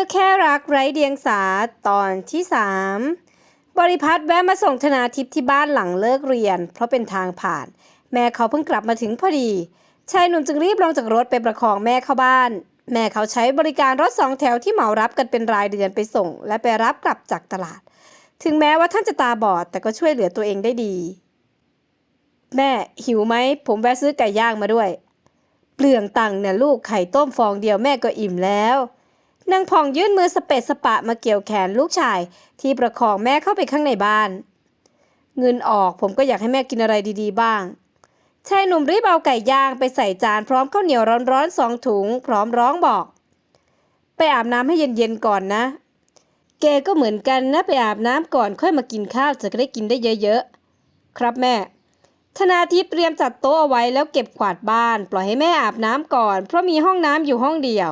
ก็แค่รักไร้เดียงสาตอนที่สามบริพัตรแวะมาส่งธนาทิพย์ที่บ้านหลังเลิกเรียน เพราะเป็นทางผ่าน แม่เขาเพิ่งกลับมาถึงพอดี ชายหนุ่มจึงรีบลงจากรถไปประคองแม่เข้าบ้าน แม่เขาใช้บริการรถสองแถวที่เหมารับกันเป็นรายเดือนไปส่ง และไปรับกลับจากตลาด ถึงแม้ว่าท่านจะตาบอดแต่ก็ช่วยเหลือตัวเองได้ดี แม่หิวไหมผมแวะซื้อไก่ย่างมาด้วย เปลืองตังค์เนี่ยลูกไข่ต้มฟองเดียวแม่ก็อิ่มแล้ว นางพองยื่นมือสเปะสปะมาเกี่ยวแขนลูกชาย ที่ประคองแม่เข้าไปข้างในบ้าน เงินออกผมก็อยากให้แม่กินอะไรดีๆบ้างชายหนุ่มรีบเอาไก่ย่างไปใส่จานพร้อมข้าวเหนียวร้อนๆสองถุง พร้อมร้องบอก ไปอาบน้ำให้เย็นๆก่อนนะ แกก็เหมือนกันนะไปอาบน้ำก่อนค่อยมากินข้าวจะได้กินได้เยอะๆ ครับแม่ ธนาทิพย์เตรียมจัดโต๊ะเอาไว้แล้วเก็บขวาดบ้าน ปล่อยให้แม่อาบน้ำก่อน เพราะมีห้องน้ำอยู่ห้องเดียว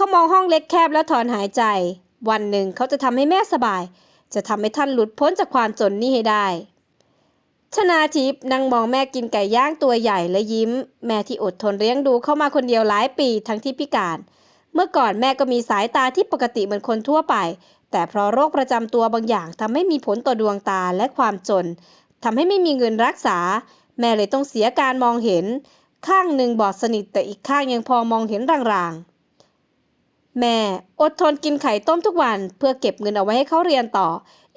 เขามองห้องเล็กแคบแล้วถอนหายใจ วันหนึ่งเขาจะทำให้แม่สบาย จะทำให้ท่านหลุดพ้นจากความจนนี่ให้ได้ธนาทิพย์นั่งมองแม่กินไก่ย่างตัวใหญ่และยิ้ม แม่ที่อดทนเลี้ยงดูเข้ามาคนเดียวหลายปีทั้งที่พิการ เมื่อก่อนแม่ก็มีสายตาที่ปกติเหมือนคนทั่วไป แต่เพราะโรคประจำตัวบางอย่างทำให้มีผลต่อดวงตาและความจนทำให้ไม่มีเงินรักษา แม่เลยต้องเสียการมองเห็น ข้างหนึ่งบอดสนิทแต่อีกข้างยังพอมองเห็นรางๆ แม่อดทนกินไข่ต้มทุกวัน เพื่อเก็บเงินเอาไว้ให้เขาเรียนต่อ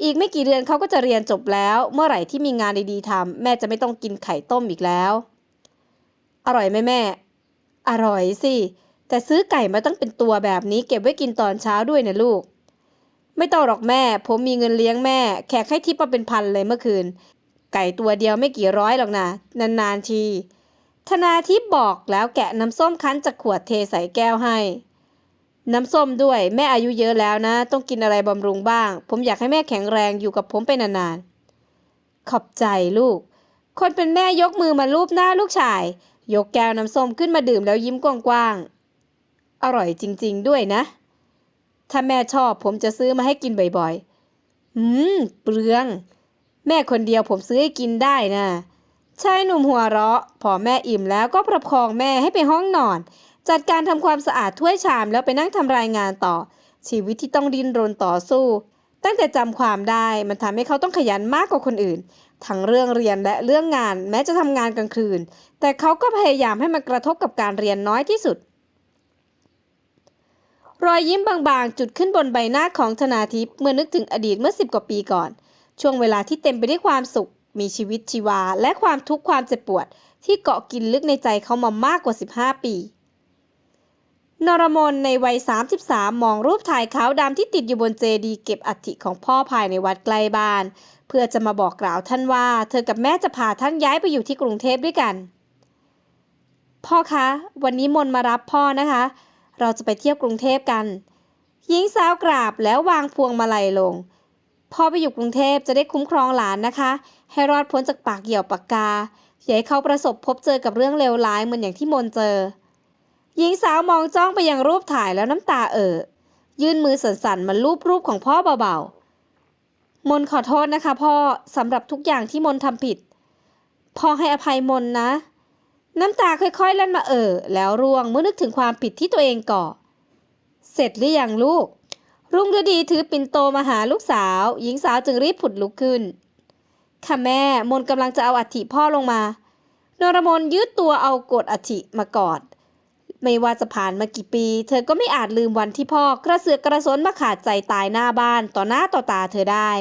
อีกไม่กี่เดือนเขาก็จะเรียนจบแล้ว เมื่อไหร่ที่มีงานดีๆทำแม่จะไม่ต้องกินไข่ต้มอีกแล้ว อร่อยไหมแม่ อร่อยสิ แต่ซื้อไก่มาตั้งเป็นตัวแบบนี้เก็บไว้กินตอนเช้าด้วยนะลูก ไม่ต้องหรอกแม่ ผมมีเงินเลี้ยงแม่ แขกให้ทิปมาเป็นพันเลยเมื่อคืน ไก่ตัวเดียวไม่กี่ร้อยหรอกนะนานๆทีธนาทิพบอกแล้วแกะน้ำส้มคั้นจากขวดเทใส่แก้วให้ น้ำส้มด้วย แม่อายุเยอะแล้วนะ ต้องกินอะไรบำรุงบ้าง ผมอยากให้แม่แข็งแรงอยู่กับผมไปนานๆ ขอบใจลูก คนเป็นแม่ยกมือมาลูบหน้าลูกชาย ยกแก้วน้ำส้มขึ้นมาดื่มแล้วยิ้มกว้างๆ อร่อยจริงๆด้วยนะ ถ้าแม่ชอบผมจะซื้อมาให้กินบ่อยๆ อืม เปลือง แม่คนเดียวผมซื้อให้กินได้นะชายหนุ่มหัวเราะ พอแม่อิ่มแล้วก็ประคองแม่ให้ไปห้องนอน จัดการทำความสะอาดถ้วยชามแล้วไปนั่งทำรายงานต่อ ชีวิตที่ต้องดิ้นรนต่อสู้ ตั้งแต่จำความได้มันทำให้เขาต้องขยันมากกว่าคนอื่น ทั้งเรื่องเรียนและเรื่องงานแม้จะทำงานกลางคืน แต่เขาก็พยายามให้มันกระทบกับการเรียนน้อยที่สุด รอยยิ้มบางๆ จุดขึ้นบนใบหน้าของธนาทิพย์เมื่อนึกถึงอดีตเมื่อสิบกว่าปีก่อน ช่วงเวลาที่เต็มไปด้วยความสุข มีชีวิตชีวา และความทุกข์ความเจ็บปวด ที่เกาะกินลึกในใจเขามามากกว่า 15 ปี นรมนในวัย 33 มองรูปถ่ายขาวดำที่ติดอยู่บนเจดีย์เก็บอัฐิของพ่อภายในวัดใกล้บ้าน เพื่อจะมาบอกกล่าวท่านว่า เธอกับแม่จะพาท่านย้ายไปอยู่ที่กรุงเทพด้วยกัน พ่อคะ วันนี้มนมารับพ่อนะคะ เราจะไปเที่ยวกรุงเทพกัน หญิงสาวกราบแล้ววางพวงมาลัยลง พ่อไปอยู่กรุงเทพจะได้คุ้มครองหลานนะคะ ให้รอดพ้นจากปากเหยี่ยวปากกาอย่าให้เขาประสบพบเจอกับเรื่องเลวร้ายเหมือนอย่างที่มนเจอ หญิงสาวมองจ้องไปยังรูปถ่ายแล้วน้ำตาเอ่อยื่นมือสั่นๆมาลูบรูปของพ่อเบาๆ มนขอโทษนะคะพ่อสำหรับทุกอย่างที่มนทำผิด พ่อให้อภัยมนนะ น้ำตาค่อยๆเล่นมาเอ่อแล้วร่วงเมื่อนึกถึงความผิดที่ตัวเองก่อ เสร็จหรือยังลูก รุ่งฤดีถือปิ่นโตมาหาลูกสาว หญิงสาวจึงรีบผุดลุกขึ้น ค่ะแม่มนกำลังจะเอาอัฐิพ่อลงมานรมนยืดตัวเอากดอัฐิมากอด ไม่ว่าจะผ่านมากี่ปี เธอก็ไม่อาจลืมวันที่พ่อกระเสือกกระสนมาขาดใจตายหน้าบ้านต่อหน้าต่อตาเธอได้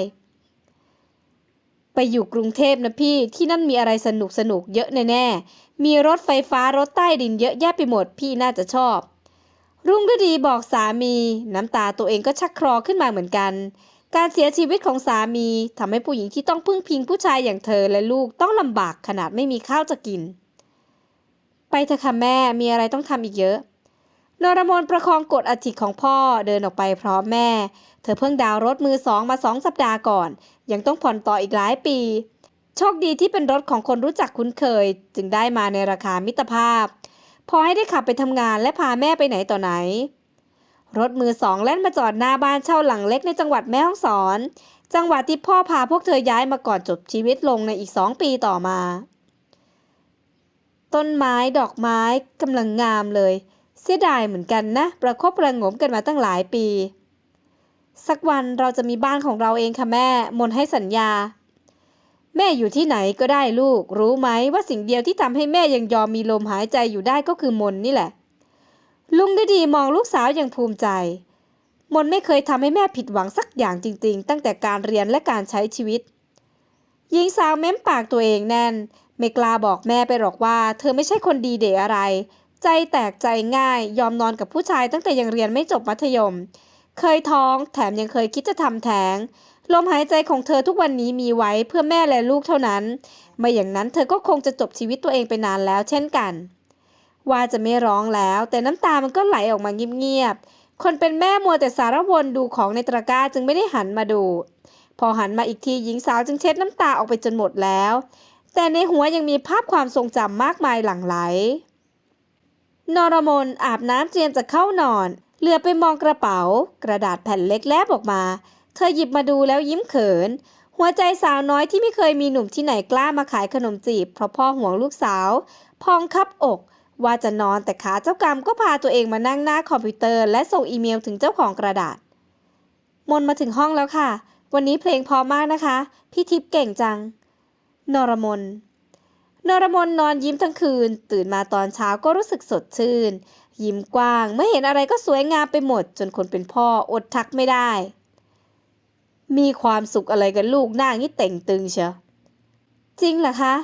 ไปอยู่กรุงเทพนะพี่ที่นั่นมีอะไรสนุกสนุกเยอะแน่ๆมีรถไฟฟ้ารถใต้ดินเยอะแยะไปหมดพี่น่าจะชอบ รุ่งฤดีบอกสามี น้ำตาตัวเองก็ชักคลอขึ้นมาเหมือนกันการเสียชีวิตของสามีทำให้ผู้หญิงที่ต้องพึ่งพิงผู้ชายอย่างเธอและลูกต้องลำบากขนาดไม่มีข้าวจะกิน ไปเถอะค่ะแม่มีอะไรต้องทำอีกเยอะนรมนประคองกดอัฐิของพ่อเดินออกไปพร้อมแม่ เธอเพิ่งดาวรถมือสองมาสองสัปดาห์ก่อน ยังต้องผ่อนต่ออีกหลายปี โชคดีที่เป็นรถของคนรู้จักคุ้นเคย จึงได้มาในราคามิตรภาพ พอให้ได้ขับไปทำงานและพาแม่ไปไหนต่อไหน รถมือสองแล่นมาจอดหน้าบ้านเช่าหลังเล็กในจังหวัดแม่ฮ่องสอน จังหวัดที่พ่อพาพวกเธอย้ายมาก่อนจบชีวิตลงในอีกสองปีต่อมา ต้นไม้ดอกไม้กำลังงามเลย เสียดายเหมือนกันนะ ประคบประงมกันมาตั้งหลายปี สักวันเราจะมีบ้านของเราเองค่ะแม่ มนให้สัญญา แม่อยู่ที่ไหนก็ได้ลูก รู้ไหมว่าสิ่งเดียวที่ทำให้แม่ยังยอมมีลมหายใจอยู่ได้ก็คือมนนี่แหละ ลุงฤดีมองลูกสาวอย่างภูมิใจ มนไม่เคยทำให้แม่ผิดหวังสักอย่างจริง ๆ ตั้งแต่การเรียนและการใช้ชีวิตหญิงสาวเม้มปากตัวเองแน่น ไม่กล้าบอกแม่ไปหรอกว่า เธอไม่ใช่คนดีเดอะไร ใจแตกใจง่าย ยอมนอนกับผู้ชายตั้งแต่ยังเรียนไม่จบมัธยม เคยท้องแถมยังเคยคิดจะทำแท้ง ลมหายใจของเธอทุกวันนี้มีไว้เพื่อแม่และลูกเท่านั้น ไม่อย่างนั้นเธอก็คงจะจบชีวิตตัวเองไปนานแล้วเช่นกัน ว่าจะไม่ร้องแล้ว แต่น้ำตามันก็ไหลออกมาเงียบๆ คนเป็นแม่มัวแต่สารวนดูของในตะกร้าจึงไม่ได้หันมาดู พอหันมาอีกทีหญิงสาวจึงเช็ดน้ำตาออกไปจนหมดแล้ว แต่ในหัวยังมีภาพความทรงจำมากมายหลั่งไหล นรมนอาบน้ำเตรียมจะเข้านอน เหลือไปมองกระเป๋า กระดาษแผ่นเล็กแลบออกมา เธอหยิบมาดูแล้วยิ้มเขิน หัวใจสาวน้อยที่ไม่เคยมีหนุ่มที่ไหนกล้ามาขายขนมจีบ เพราะพ่อห่วงลูกสาว พองคับอก ว่าจะนอนแต่ขาเจ้ากรรมก็พาตัวเองมานั่งหน้าคอมพิวเตอร์ และส่งอีเมลถึงเจ้าของกระดาษ มนมาถึงห้องแล้วค่ะ วันนี้เพลงพอมากนะคะ พี่ทิพย์เก่งจัง นรมนนรมนนอนยิ้มทั้งคืน ตื่นมาตอนเช้าก็รู้สึกสดชื่น ยิ้มกว้าง เมื่อเห็นอะไรก็สวยงามไปหมด จนคนเป็นพ่ออดทักไม่ได้ มีความสุขอะไรกันลูกหน้างี้เต่งตึงเชียวจริงเหรอคะ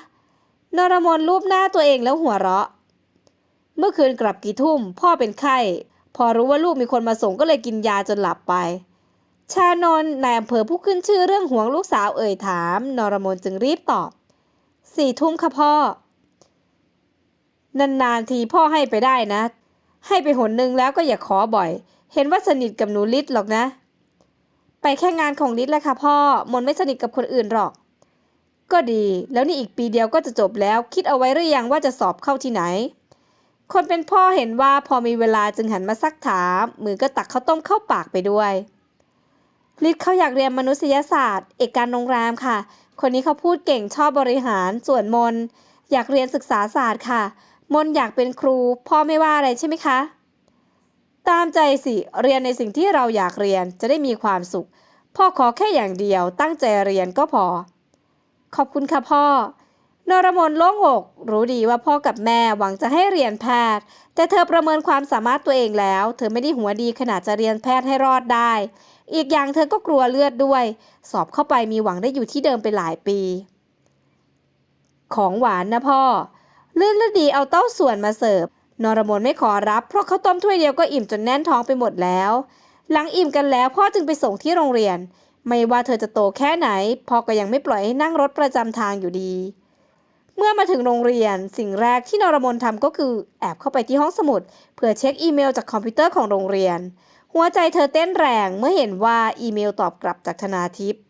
นรมนรูปหน้าตัวเองแล้วหัวเราะ เมื่อคืนกลับกี่ทุ่ม พ่อเป็นไข้ พอรู้ว่าลูกมีคนมาส่งก็เลยกินยาจนหลับไป ชานนนายอำเภอผู้ขึ้นชื่อเรื่องห่วงลูกสาวเอ่ยถาม นรมนจึงรีบตอบ สี่ทุ่มค่ะพ่อ นานๆทีพ่อให้ไปได้นะ ให้ไปหนหนึ่งแล้วก็อย่าขอบ่อย เห็นว่าสนิทกับหนูลิศหรอกนะ ไปแค่งานของลิศแหละค่ะพ่อ มนไม่สนิทกับคนอื่นหรอก ก็ดี แล้วนี่อีกปีเดียวก็จะจบแล้ว คิดเอาไว้หรือยังว่าจะสอบเข้าที่ไหน คนเป็นพ่อเห็นว่าพอมีเวลาจึงหันมาซักถาม มือก็ตักข้าวต้มเข้าปากไปด้วยลิศเขาอยากเรียนมนุษยศาสตร์ เอกการโรงแรมค่ะ คนนี้เขาพูดเก่งชอบบริหาร ส่วนมน อยากเรียนศึกษาศาสตร์ค่ะ มนอยากเป็นครู พ่อไม่ว่าอะไรใช่ไหมคะ ตามใจสิ เรียนในสิ่งที่เราอยากเรียนจะได้มีความสุข พ่อขอแค่อย่างเดียวตั้งใจเรียนก็พอ ขอบคุณค่ะพ่อ นรมนโล่งอกรู้ดีว่าพ่อกับแม่หวังจะให้เรียนแพทย์ แต่เธอประเมินความสามารถตัวเองแล้ว เธอไม่ได้หัวดีขนาดจะเรียนแพทย์ให้รอดได้ อีกอย่างเธอก็กลัวเลือดด้วย สอบเข้าไปมีหวังได้อยู่ที่เดิมไปหลายปี ของหวานนะพ่อ เลื่อนและดีเอาเต้าส่วนมาเสิร์ฟนรมนไม่ขอรับ เพราะเขาวต้มถ้วยเดียวก็อิ่มจนแน่นท้องไปหมดแล้ว หลังอิ่มกันแล้วพ่อจึงไปส่งที่โรงเรียน ไม่ว่าเธอจะโตแค่ไหนพ่อก็ยังไม่ปล่อยให้นั่งรถประจำทางอยู่ดี เมื่อมาถึงโรงเรียนสิ่งแรกที่นรมนทำก็คือแอบเข้าไปที่ห้องสมุด เพื่อเช็คอีเมลจากคอมพิวเตอร์ของโรงเรียน หัวใจเธอเต้นแรงเมื่อเห็นว่าอีเมลตอบกลับจากธนาทิพย์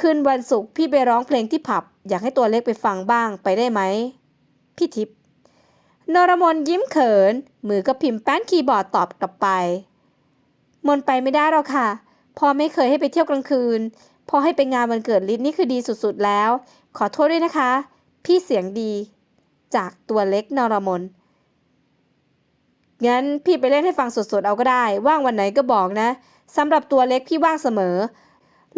คืนวันศุกร์พี่ไปร้องเพลงที่ผับ อยากให้ตัวเล็กไปฟังบ้างไปได้ไหมพี่ทิพย์นรมนยิ้มเขิน มือก็พิมพ์แป้นคีย์บอร์ดตอบกลับไป มนไปไม่ได้หรอกค่ะ พอไม่เคยให้ไปเที่ยวกลางคืน พอให้ไปงานวันเกิดลิศนี่คือดีสุดๆแล้ว ขอโทษด้วยนะคะ พี่เสียงดีจากตัวเล็กนรมน งั้นพี่ไปเล่นให้ฟังสดๆเอาก็ได้ ว่างวันไหนก็บอกนะสำหรับตัวเล็กพี่ว่างเสมอ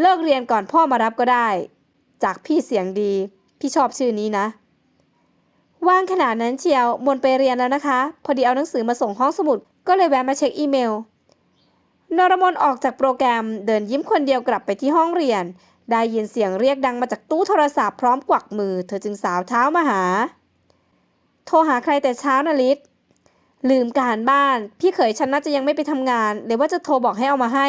เลิกเรียนก่อนพ่อมารับก็ได้ จากพี่เสียงดี พี่ชอบชื่อนี้นะ ว่างขนาดนั้นเชียวมนไปเรียนแล้วนะคะ พอดีเอาหนังสือมาส่งห้องสมุด ก็เลยแวะมาเช็คอีเมลนรมนออกจากโปรแกรมเดินยิ้มคนเดียวกลับไปที่ห้องเรียน ได้ยินเสียงเรียกดังมาจากตู้โทรศัพท์พร้อมกวักมือ เธอจึงสาวเท้ามาหา โทรหาใครแต่เช้านะลิศลืมการบ้าน พี่เขยฉันน่าจะยังไม่ไปทำงานเดี๋ยวว่าจะโทรบอกให้เอามาให้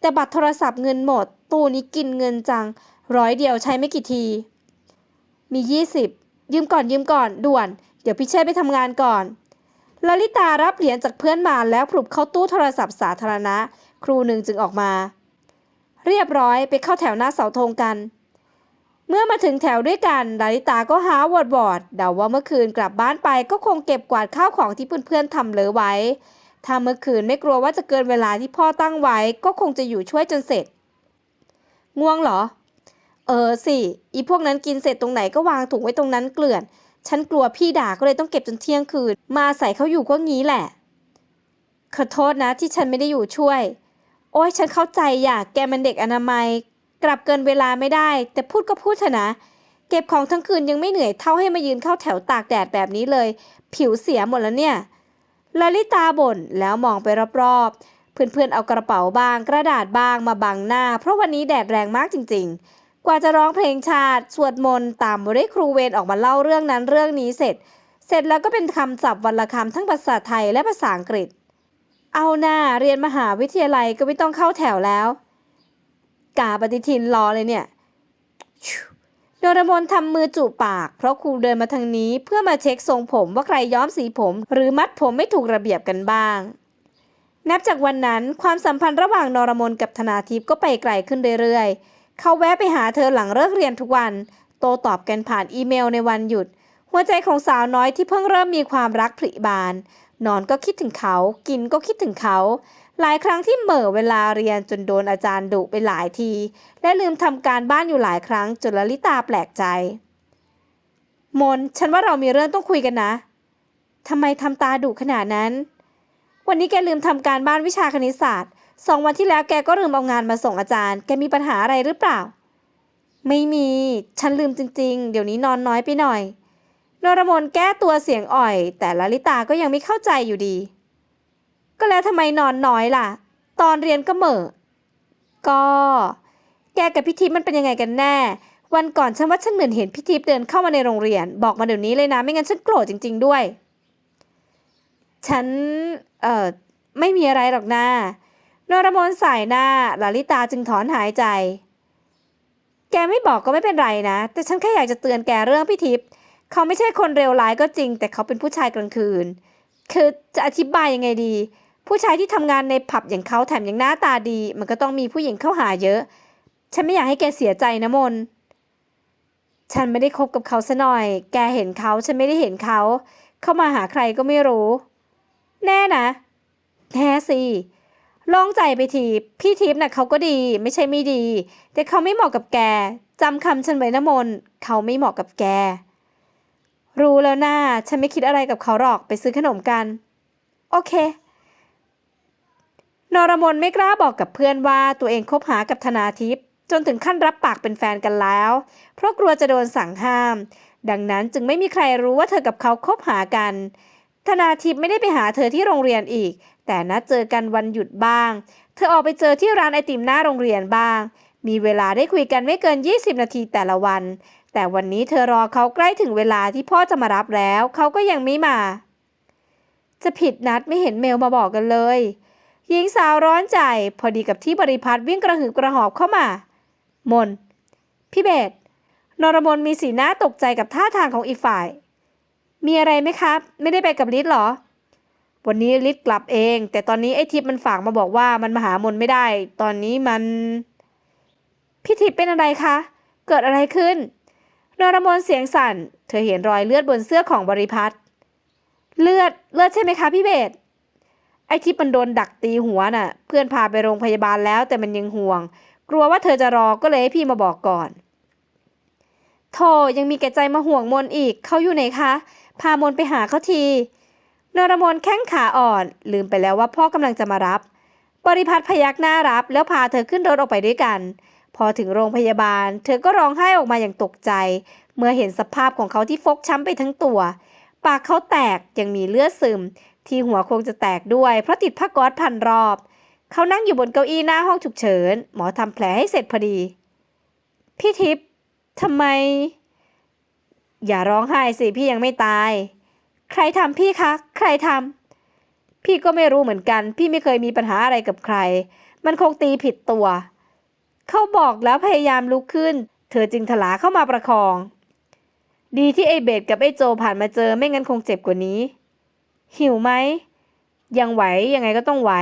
แต่บัตรโทรศัพท์เงินหมด ตู้นี้กินเงินจัง ร้อยเดียวใช้ไม่กี่ที มียี่สิบยืมก่อนยืมก่อนด่วน เดี๋ยวพี่เชษไปทำงานก่อนลลิตารับเหรียญจากเพื่อนมาแล้วผลุบเข้าตู้โทรศัพท์สาธารณะ ครูหนึ่งจึงออกมา เรียบร้อยไปเข้าแถวหน้าเสาธงกัน เมื่อมาถึงแถวด้วยกันลลิตาก็หาวอดบอดเดาว่าเมื่อคืนกลับบ้านไปก็คงเก็บกวาดข้าวของที่เพื่อนๆทำเหลือไว้ ถ้าเมื่อคืนไม่กลัวว่าจะเกินเวลาที่พ่อตั้งไว้ ก็คงจะอยู่ช่วยจนเสร็จ ง่วงเหรอ เออสิ อีพวกนั้นกินเสร็จตรงไหนก็วางถุงไว้ตรงนั้นเกลื่อน ฉันกลัวพี่ด่าก็เลยต้องเก็บจนเที่ยงคืน มาใส่เขาอยู่ก็งี้แหละ ขอโทษนะที่ฉันไม่ได้อยู่ช่วย โอ้ยฉันเข้าใจอยากแกมันเด็กอนามัย กลับเกินเวลาไม่ได้ แต่พูดก็พูดเถอะนะ เก็บของทั้งคืนยังไม่เหนื่อยเท่าให้มายืนเข้าแถวตากแดดแบบนี้เลย ผิวเสียหมดแล้วเนี่ยลลิตาบ่นแล้วมองไปรอบๆ เพื่อนๆเอากระเป๋าบ้าง กระดาษบ้างมาบังหน้า เพราะวันนี้แดดแรงมากจริง ๆ กว่าจะร้องเพลงชาติ สวดมนต์ตามบริครูเวนออกมาเล่าเรื่องนั้นเรื่องนี้เสร็จ เสร็จแล้วก็เป็นคำศัพท์วรรณคำทั้งภาษาไทยและภาษาอังกฤษ เอาหน้าเรียนมหาวิทยาลัยก็ไม่ต้องเข้าแถวแล้ว กาปฏิทินรอเลยเนี่ยโดรมนทำมือจูบปาก เพราะครูเดินมาทางนี้เพื่อมาเช็คทรงผมว่าใครย้อมสีผม หรือมัดผมไม่ถูกระเบียบกันบ้าง นับจากวันนั้นความสัมพันธ์ระหว่างนรมนกับธนาทิพย์ก็ไปไกลขึ้นเรื่อยๆ เขาแวะไปหาเธอหลังเลิกเรียนทุกวัน โตตอบกันผ่านอีเมลในวันหยุด หัวใจของสาวน้อยที่เพิ่งเริ่มมีความรักผลิบาน นอนก็คิดถึงเขา กินก็คิดถึงเขา หลายครั้งที่เหม่อเวลาเรียนจนโดนอาจารย์ดุไปหลายที และลืมทำการบ้านอยู่หลายครั้งจนลลิตาแปลกใจ มน ฉันว่าเรามีเรื่องต้องคุยกันนะทำไมทำตาดุขนาดนั้น วันนี้แกลืมทำการบ้านวิชาคณิตศาสตร์สองวันที่แล้วแกก็ลืมเอางานมาส่งอาจารย์ แกมีปัญหาอะไรหรือเปล่า ไม่มี ฉันลืมจริง ๆ เดี๋ยวนี้นอนน้อยไปหน่อย นรมนแก้ตัวเสียงอ่อย แต่ลลิตาก็ยังไม่เข้าใจอยู่ดี ก็แล้วทำไมนอนน้อยล่ะ ตอนเรียนก็เหม่อก็ แกกับพี่ทิพย์มันเป็นยังไงกันแน่ วันก่อนฉันว่าฉันเหมือนเห็นพี่ทิพย์เดินเข้ามาในโรงเรียน บอกมาเดี๋ยวนี้เลยนะ ไม่งั้นฉันโกรธจริง ๆ ด้วย ฉัน เอ่อ ไม่มีอะไรหรอกนะนรมนสายหน้าลลิตาจึงถอนหายใจ แกไม่บอกก็ไม่เป็นไรนะ แต่ฉันแค่อยากจะเตือนแกเรื่องพี่ทิพย์ เขาไม่ใช่คนเลวร้ายก็จริง แต่เขาเป็นผู้ชายกลางคืน คือจะอธิบายยังไงดี ผู้ชายที่ทำงานในผับอย่างเขาแถมยังหน้าตาดี มันก็ต้องมีผู้หญิงเข้าหาเยอะ ฉันไม่อยากให้แกเสียใจนะมน ฉันไม่ได้คบกับเขาซะหน่อย แกเห็นเขาฉันไม่ได้เห็นเขา เข้ามาหาใครก็ไม่รู้ แน่นะ แน่สิลองใจไปทีพี่ทิพย์น่ะเขาก็ดีไม่ใช่ไม่ดี แต่เขาไม่เหมาะกับแกจำคำฉันไว้นะมน เขาไม่เหมาะกับแก รู้แล้วนะ่าฉันไม่คิดอะไรกับเขาหรอกไปซื้อขนมกัน โอเคนรมนไม่กล้าบอกกับเพื่อนว่าตัวเองคบหากับธนาทิพย์จนถึงขั้นรับปากเป็นแฟนกันแล้ว เพราะกลัวจะโดนสั่งห้าม ดังนั้นจึงไม่มีใครรู้ว่าเธอกับเขาคบหากัน ธนาทิพย์ไม่ได้ไปหาเธอที่โรงเรียนอีก แต่นัดเจอกันวันหยุดบ้าง เธอออกไปเจอที่ร้านไอติมหน้าโรงเรียนบ้าง มีเวลาได้คุยกันไม่เกิน 20 นาทีแต่ละวัน แต่วันนี้เธอรอเขาใกล้ถึงเวลาที่พ่อจะมารับแล้ว เขาก็ยังไม่มา จะผิดนัดไม่เห็นเมลมาบอกกันเลย หญิงสาวร้อนใจพอดีกับที่บริพัตรวิ่งกระหืบกระหอบเข้ามา มน พี่เบสนรมนมีสีหน้าตกใจกับท่าทางของอีกฝ่าย มีอะไรไหมครับ ไม่ได้ไปกับลิศเหรอ วันนี้ลิศกลับเอง แต่ตอนนี้ไอ้ทิพย์มันฝากมาบอกว่ามันมาหามนไม่ได้ ตอนนี้มัน พี่ทิพย์เป็นอะไรคะ เกิดอะไรขึ้น นรมนเสียงสั่น เธอเห็นรอยเลือดบนเสื้อของบริพัตรเลือดเลือดใช่ไหมคะพี่เบสไอ้ทิพย์มันโดนดักตีหัวน่ะ เพื่อนพาไปโรงพยาบาลแล้วแต่มันยังห่วง กลัวว่าเธอจะรอก็เลยให้พี่มาบอกก่อนโธ่ยังมีแก่ใจมาห่วงมนอีกเขาอยู่ไหนคะ พามนไปหาเขาทีนรมนแข้งขาอ่อน ลืมไปแล้วว่าพ่อกำลังจะมารับ บริพัตรพยักหน้ารับแล้วพาเธอขึ้นรถออกไปด้วยกัน พอถึงโรงพยาบาล เธอก็ร้องไห้ออกมาอย่างตกใจ เมื่อเห็นสภาพของเขาที่ฟกช้ำไปทั้งตัว ปากเขาแตกยังมีเลือดซึม ที่หัวคงจะแตกด้วย เพราะติดผ้าก๊อซพันรอบ เขานั่งอยู่บนเก้าอี้หน้าห้องฉุกเฉิน หมอทำแผลให้เสร็จพอดี พี่ทิพย์ทำไม อย่าร้องไห้สิพี่ยังไม่ตาย ใครทำพี่คะ ใครทำพี่ก็ไม่รู้เหมือนกัน พี่ไม่เคยมีปัญหาอะไรกับใคร มันคงตีผิดตัว เขาบอกแล้วพยายามลุกขึ้น เธอจึงถลาเข้ามาประคอง ดีที่ไอเบดกับไอโจผ่านมาเจอไม่งั้นคงเจ็บกว่านี้ หิวไหม ยังไหวยังไงก็ต้องไหว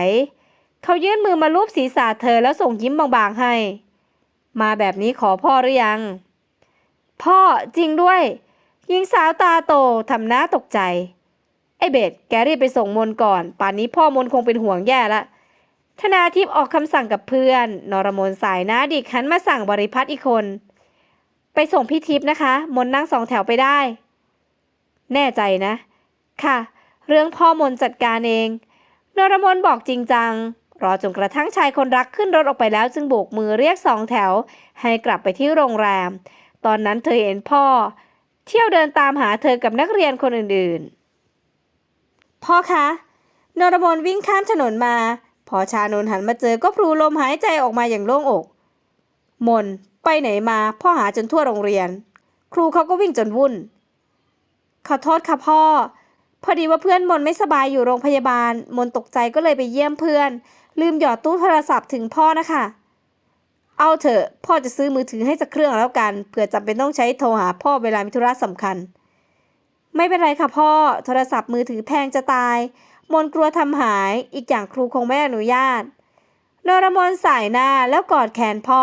เขายื่นมือมาลูบศีรษะเธอแล้วส่งยิ้มบางๆให้ มาแบบนี้ขอพ่อหรือยัง พ่อจริงด้วยหญิงสาวตาโตทำหน้าตกใจ ไอเบดแกรีบไปส่งมนก่อน ป่านนี้พ่อมนคงเป็นห่วงแย่ละ ธนาทิพย์ออกคำสั่งกับเพื่อน นรมนสายหน้าดิกหันมาสั่งบริพัตรอีกคน ไปส่งพี่ทิพย์นะคะ มนนั่งสองแถวไปได้ แน่ใจนะ ค่ะ เรื่องพ่อมนจัดการเอง นรมนบอกจริงจัง รอจนกระทั่งชายคนรักขึ้นรถออกไปแล้วจึงโบกมือเรียกสองแถว ให้กลับไปที่โรงแรม ตอนนั้นเธอเห็นพ่อ เที่ยวเดินตามหาเธอกับนักเรียนคนอื่นๆ พ่อคะ นรมนวิ่งข้ามถนนมา พอชานนหันมาเจอก็พลูลมหายใจออกมาอย่างโล่งอก มนไปไหนมาพ่อหาจนทั่วโรงเรียน ครูเขาก็วิ่งจนวุ่น ขอโทษค่ะพ่อ พอดีว่าเพื่อนมนไม่สบายอยู่โรงพยาบาล มนตกใจก็เลยไปเยี่ยมเพื่อน ลืมหยอดตู้โทรศัพท์ถึงพ่อนะคะ เอาเถอะ พ่อจะซื้อมือถือให้สักเครื่องแล้วกันเผื่อจำเป็นต้องใช้โทรหาพ่อเวลามีธุระสำคัญ ไม่เป็นไรค่ะพ่อ โทรศัพท์มือถือแพงจะตาย มนกลัวทำหายอีกอย่างครูคงไม่อนุญาตนรมนสายหน้าแล้วกอดแขนพ่อ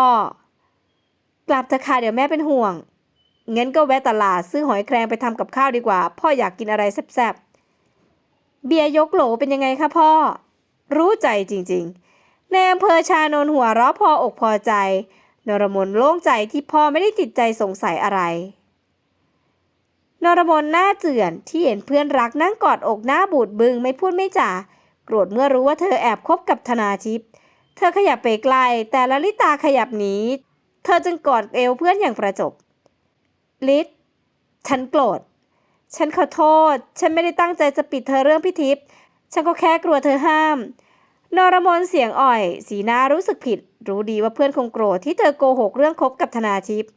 กลับเถอะค่ะเดี๋ยวแม่เป็นห่วงงั้นก็แวะตลาดซื้อหอยแครงไปทำกับข้าวดีกว่า พ่ออยากกินอะไรแซ่บๆเบียยกโหลเป็นยังไงคะพ่อ รู้ใจจริงๆในอำเภอชานนหัวเราะพออกพอใจ นรมนโล่งใจที่พ่อไม่ได้ติดใจสงสัยอะไร นรมนหน้าเจือนที่เห็นเพื่อนรักนั่งกอดอกหน้าบูดบึงไม่พูดไม่จ่าโกรธเมื่อรู้ว่าเธอแอบคบกับธนาทิพย์เธอขยับไปไกล แต่ลลิตาขยับหนีเธอจึงกอดเอวเพื่อนอย่างประจบลิศฉันโกรธ ฉันขอโทษ ฉันไม่ได้ตั้งใจจะปิดเธอเรื่องพิทิพย์ฉันก็แค่กลัวเธอห้าม นรมนเสียงอ่อย สีหน้ารู้สึกผิด รู้ดีว่าเพื่อนคงโกรธที่เธอโกหกเรื่องคบกับธนาทิพย์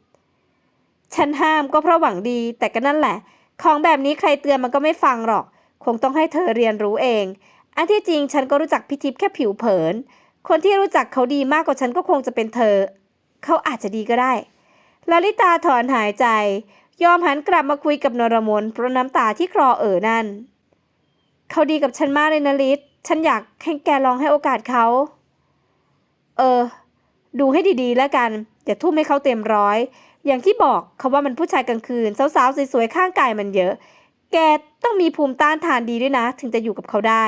ฉันห้ามก็เพราะหวังดี แต่ก็นั่นแหละ ของแบบนี้ใครเตือนมันก็ไม่ฟังหรอก คงต้องให้เธอเรียนรู้เอง อันที่จริงฉันก็รู้จักพิทิพย์แค่ผิวเผิน คนที่รู้จักเขาดีมากกว่าฉันก็คงจะเป็นเธอ เขาอาจจะดีก็ได้ลลิตาถอนหายใจ ยอมหันกลับมาคุยกับนรมนเพราะน้ำตาที่คลอเอ่อนั่น เขาดีกับฉันมากเลยนะลิศฉันอยากให้แกลองให้โอกาสเขา เออ ดูให้ดีๆแล้วกันอย่าทุ่มให้เขาเต็มร้อย อย่างที่บอกเขาว่ามันผู้ชายกลางคืนสาวๆสวยๆข้างกายมันเยอะ แกต้องมีภูมิต้านทานดีด้วยนะ ถึงจะอยู่กับเขาได้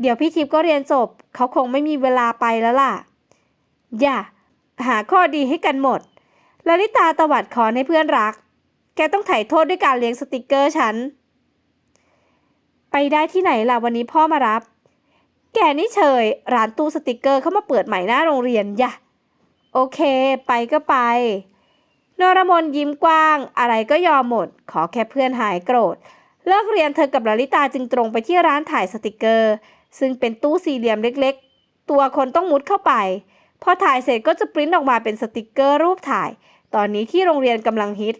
เดี๋ยวพี่ทิพย์ก็เรียนจบ เขาคงไม่มีเวลาไปแล้วล่ะ อย่า หาข้อดีให้กันหมดลลิตาตวัดคอนให้เพื่อนรัก แกต้องไถ่โทษด้วยการเลี้ยงสติกเกอร์ฉัน ไปได้ที่ไหนล่ะวันนี้พ่อมารับ แกนี่เฉย ร้านตู้สติกเกอร์เข้ามาเปิดใหม่หน้าโรงเรียนอย่า โอเค ไปก็ไป นรมนยิ้มกว้าง อะไรก็ยอมหมด ขอแค่เพื่อนหายโกรธ เลิกเรียนเธอกับลลิตาจึงตรงไปที่ร้านถ่ายสติกเกอร์ ซึ่งเป็นตู้สี่เหลี่ยมเล็กๆ ตัวคนต้องมุดเข้าไป พอถ่ายเสร็จก็จะปริ้นออกมาเป็นสติกเกอร์รูปถ่าย ตอนนี้ที่โรงเรียนกำลังฮิต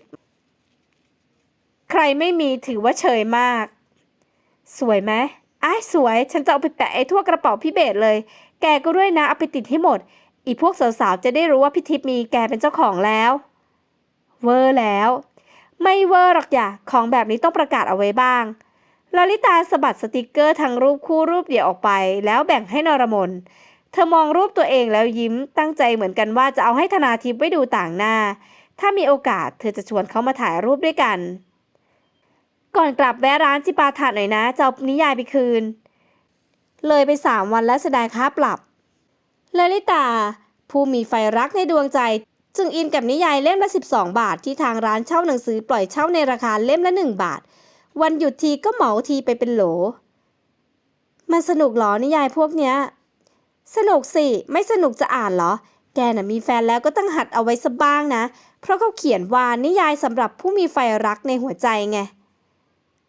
ใครไม่มีถือว่าเฉยมาก สวยไหมอ้ายสวย ฉันจะเอาไปแปะไอ้ทั่วกระเป๋าพี่เบสเลย แกก็ด้วยนะเอาไปติดให้หมด อีพวกสาวๆจะได้รู้ว่าพี่ทิพย์มีแกเป็นเจ้าของแล้ว เวอร์แล้ว ไม่เวอร์หรอกอย่าของแบบนี้ต้องประกาศเอาไว้บ้างลลิตาสะบัดสติกเกอร์ทั้งรูปคู่รูปเดี่ยวออกไป แล้วแบ่งให้นรมนเธอมองรูปตัวเองแล้วยิ้มตั้งใจเหมือนกันว่าจะเอาให้ธนาทิพย์ไว้ดูต่างหน้า ถ้ามีโอกาสเธอจะชวนเขามาถ่ายรูปด้วยกัน ก่อนกลับแวะร้านจิปาถะหน่อยนะจะเอานิยายไปคืน เลยไปสามวันแล้วเสียดายค่าปรับ ลลิตา ผู้มีไฟรักในดวงใจ จึงอินกับนิยายเล่มละ 12 บาท ที่ทางร้านเช่าหนังสือปล่อยเช่าในราคาเล่มละ 1 บาท วันหยุดทีก็เหมาทีไปเป็นโหล มันสนุกหรอนิยายพวกเนี้ย สนุกสิ ไม่สนุกจะอ่านเหรอ แกน่ะมีแฟนแล้วก็ต้องหัดเอาไว้สักบ้างนะ เพราะเขาเขียนว่านิยายสำหรับผู้มีไฟรักในหัวใจไง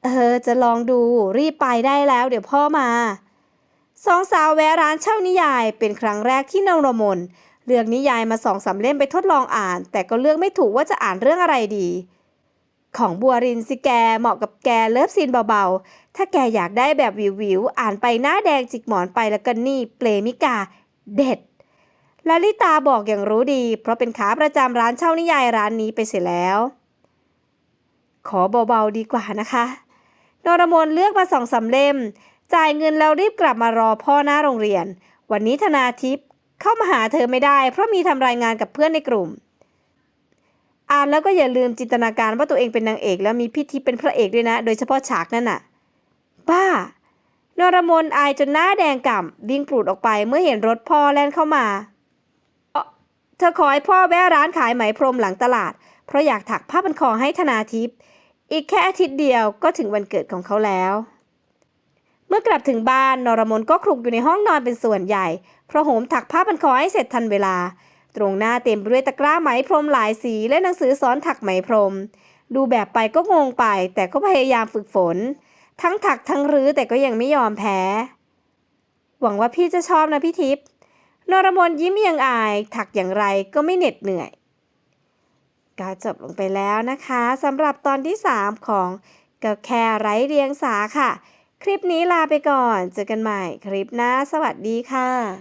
เออ จะลองดูรีบไปได้แล้ว เดี๋ยวพ่อมา สองสาวแวะร้านเช่านิยาย เป็นครั้งแรกที่นางรมนเลือกนิยายมาสองสามเล่มไปทดลองอ่าน แต่ก็เลือกไม่ถูกว่าจะอ่านเรื่องอะไรดี ของบัวรินสิแกเหมาะกับแกเลิฟซีนเบาๆ ถ้าแกอยากได้แบบวิวๆอ่านไปหน้าแดงจิกหมอนไปแล้วก็นี่เปลมิกา เด็ดลลิตาบอกอย่างรู้ดี เพราะเป็นขาประจำร้านเช่านิยายร้านนี้ไปเสียแล้ว ขอเบาๆดีกว่านะคะนรมนเลือกมาสองสามเล่ม จ่ายเงินแล้วรีบกลับมารอพ่อหน้าโรงเรียน วันนี้ธนาทิพย์เข้ามาหาเธอไม่ได้ เพราะมีทำรายงานกับเพื่อนในกลุ่มอ่านแล้วก็อย่าลืมจินตนาการว่าตัวเองเป็นนางเอก แล้วมีพี่ทิพย์เป็นพระเอกด้วยนะ โดยเฉพาะฉากนั่นน่ะ บ้านรมนอายจนหน้าแดงก่ำวิ่งปลูดออกไปเมื่อเห็นรถพ่อแล่นเข้ามาเธอขอให้พ่อแวะร้านขายไหมพรมหลังตลาด เพราะอยากถักผ้าพันคอให้ธนาทิพย์อีกแค่อาทิตย์เดียวก็ถึงวันเกิดของเขาแล้ว เมื่อกลับถึงบ้านนรมนก็คลุกอยู่ในห้องนอนเป็นส่วนใหญ่ เพราะโหมถักผ้าพันคอให้เสร็จทันเวลา ตรงหน้าเต็มไปด้วยตะกร้าไหมพรมหลายสีและหนังสือสอนถักไหมพรม ดูแบบไปก็งงไป แต่ก็พยายามฝึกฝน ทั้งถักทั้งรื้อแต่ก็ยังไม่ยอมแพ้ หวังว่าพี่จะชอบนะพี่ทิพย์นรมนยิ้มยังอาย ถักอย่างไรก็ไม่เหน็ดเหนื่อยก็จบลงไปแล้วนะคะสำหรับตอนที่ 3 ของก็แค่ไร้เรียงสาค่ะ คลิปนี้ลาไปก่อน เจอกันใหม่คลิปหน้า สวัสดีค่ะ